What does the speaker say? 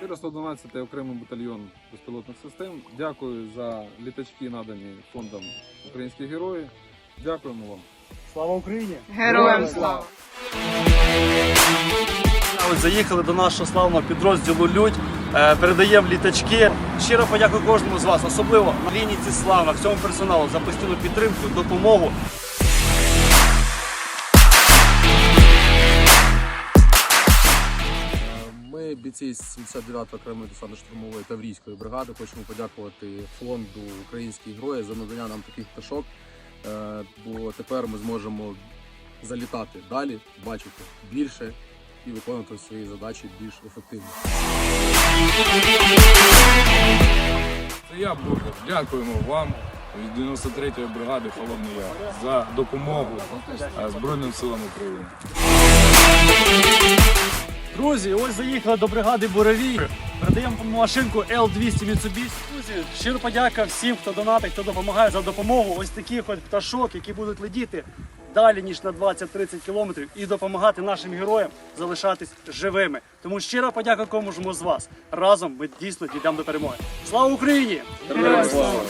412 окремий батальйон безпілотних систем. Дякую за літачки, надані фондом Українські герої. Дякуємо вам. Слава Україні! Героям слава! Ось заїхали до нашого славного підрозділу Людь. Е, Передаємо літачки. Щиро подякую кожному з вас, особливо на лінійці слава, всьому персоналу за постійну підтримку, допомогу. Бійці 79-ї окремої десантно-штурмової таврійської бригади, хочемо подякувати фонду Українські герої за надання нам таких пташок. Е, Бо тепер ми зможемо залітати далі, бачити більше і виконувати свої задачі більш ефективно. Це я, Бургер. Дякуємо вам від 93-ї бригади Холодний Яр за допомогу е, Збройним силам України. Друзі, ось заїхали до бригади Буревій. Передаємо машинку L200 Mitsubishi. Друзі, щиро подяка всім, хто донатить, хто допомагає за допомогу. Ось таких от пташок, які будуть летіти далі, ніж на 20-30 кілометрів, і допомагати нашим героям залишатись живими. Тому щиро подяка кожному з вас. Разом ми дійсно дійдемо до перемоги. Слава Україні! Героям слава!